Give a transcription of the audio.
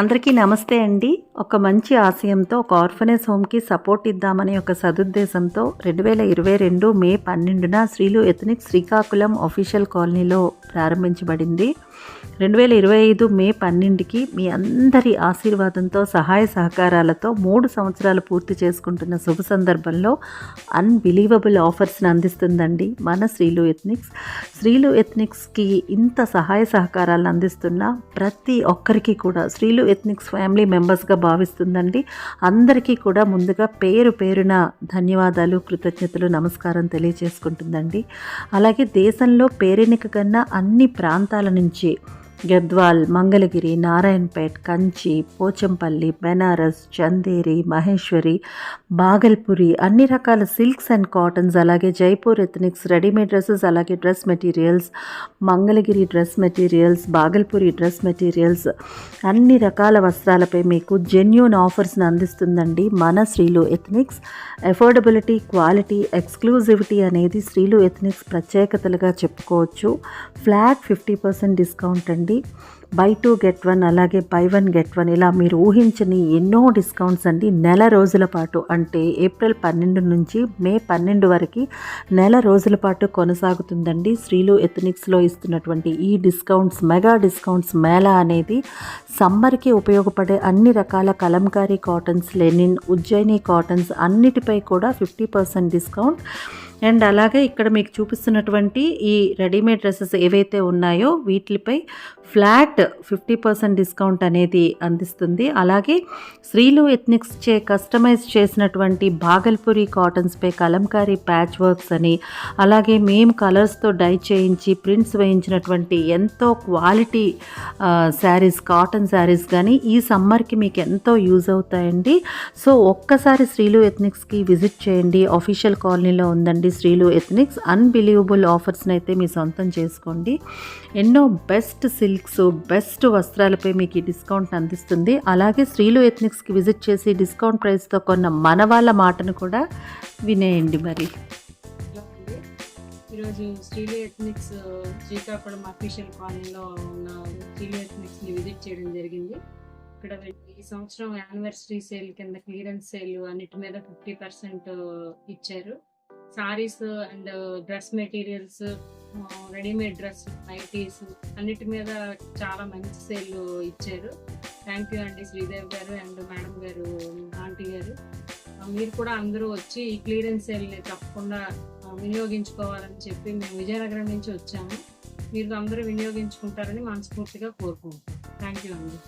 అందరికీ నమస్తే అండి. ఒక మంచి ఆశయంతో ఒక ఆర్ఫనేజ్ హోమ్కి సపోర్ట్ ఇద్దామనే ఒక సదుద్దేశంతో రెండు వేల ఇరవై రెండు మే పన్నెండున శ్రీలు ఎథనిక్ శ్రీకాకుళం ఆఫీషియల్ కాలనీలో ప్రారంభించబడింది. రెండు వేల ఇరవై ఐదు మే పన్నెండుకి మీ అందరి ఆశీర్వాదంతో సహాయ సహకారాలతో మూడు సంవత్సరాలు పూర్తి చేసుకుంటున్న శుభ సందర్భంలో అన్బిలీవబుల్ ఆఫర్స్ని అందిస్తుందండి మన శ్రీలు ఎథ్నిక్స్. శ్రీలు ఎథ్నిక్స్కి ఇంత సహాయ సహకారాలను అందిస్తున్న ప్రతి ఒక్కరికి కూడా శ్రీలు ఎథ్నిక్స్ ఫ్యామిలీ మెంబర్స్గా భావిస్తుందండి. అందరికీ కూడా ముందుగా పేరు పేరున ధన్యవాదాలు కృతజ్ఞతలు నమస్కారం తెలియజేసుకుంటుందండి. అలాగే దేశంలో పేరెనిక కన్నా అన్ని ప్రాంతాల నుంచి గద్వాల్ మంగళగిరి నారాయణపేట్ కంచి పోచంపల్లి బెనారస్ చందేరి మహేశ్వరి బాగల్పురి అన్ని రకాల సిల్క్స్ అండ్ కాటన్స్ అలాగే జైపూర్ ఎథనిక్స్ రెడీమేడ్ డ్రెస్సెస్ అలాగే dress materials Mangalagiri dress materials Bhagalpuri dress materials అన్ని రకాల వస్త్రాలపై మీకు జెన్యున్ ఆఫర్స్ని అందిస్తుందండి. మన Srilu ethnics. Affordability quality exclusivity అనేది శ్రీలు ఎథనిక్స్ ప్రత్యేకతలుగా చెప్పుకోవచ్చు. ఫ్లాట్ ఫిఫ్టీ పర్సెంట్ డిస్కౌంట్ అండి. బై టూ గెట్ వన్ అలాగే బై వన్ గెట్ వన్ ఇలా మీరు ఊహించని ఎన్నో డిస్కౌంట్స్ అండి. నెల రోజుల పాటు అంటే ఏప్రిల్ పన్నెండు నుంచి మే పన్నెండు వరకు నెల రోజుల పాటు కొనసాగుతుందండి. శ్రీలు ఎథనిక్స్లో ఇస్తున్నటువంటి ఈ డిస్కౌంట్స్ మెగా డిస్కౌంట్స్ మేళా అనేది సమ్మర్కి ఉపయోగపడే అన్ని రకాల Kalamkari cottons linen Ujjaini cottons అన్నిటిపై కూడా ఫిఫ్టీ పర్సెంట్ డిస్కౌంట్ అండ్ అలాగే ఇక్కడ మీకు చూపిస్తున్నటువంటి ఈ రెడీమేడ్ డ్రెస్సెస్ ఏవైతే ఉన్నాయో వీటిపై ఫ్లాట్ ఫిఫ్టీ పర్సెంట్ డిస్కౌంట్ అనేది అందిస్తుంది. అలాగే శ్రీలు ఎథ్నిక్స్ చే కస్టమైజ్ చేసినటువంటి బాగల్పురి కాటన్స్పై కలంకారీ ప్యాచ్ వర్క్స్ అని అలాగే మేము కలర్స్తో డై చేయించి ప్రింట్స్ వేయించినటువంటి ఎంతో క్వాలిటీ శారీస్ కాటన్ శారీస్ కానీ ఈ సమ్మర్కి మీకు ఎంతో యూజ్ అవుతాయండి. సో ఒక్కసారి శ్రీలు ఎథ్నిక్స్కి విజిట్ చేయండి. అఫీషియల్ కాలనీలో ఉందండి. శ్రీలు ఎథ్నిక్స్ అన్బిలీవబుల్ ఆఫర్స్ని అయితే మీ సొంతం చేసుకోండి. ఎన్నో బెస్ట్ సిల్క్స్ బెస్ట్ వస్త్రాలపై మీకు ఈ డిస్కౌంట్ అందిస్తుంది. అలాగే శ్రీలు ఎథ్నిక్స్కి విజిట్ చేసి డిస్కౌంట్ ప్రైస్తో కొన్న మన వాళ్ళ మాటను కూడా వినేయండి మరి. ఈరోజు శ్రీలు ఎథ్నిక్స్ శ్రీకాకుళం అఫీషియల్ కాలనీలో ఉన్న శ్రీలు ఎథ్నిక్స్ని విజిట్ చేయడం జరిగింది. ఇక్కడ ఈ సంవత్సరం యానివర్సరీ సేల్ కింద క్లియరెన్స్ సేల్ అన్నిటి మీద ఫిఫ్టీ పర్సెంట్ ఇచ్చారు. Saris and dress materials readymade dress nighties అన్నిటి మీద చాలా మంచి సేల్ ఇచ్చారు. థ్యాంక్ యూ అండి శ్రీదేవి గారు అండ్ మేడం గారు ఆంటీ గారు. మీరు కూడా అందరూ వచ్చి ఈ క్లియరెన్స్ సేల్ని తప్పకుండా వినియోగించుకోవాలని చెప్పి మేము విజయనగరం నుంచి వచ్చాము. మీరు అందరూ వినియోగించుకుంటారని మనస్ఫూర్తిగా కోరుకుంటున్నాం. థ్యాంక్ యూ అండి.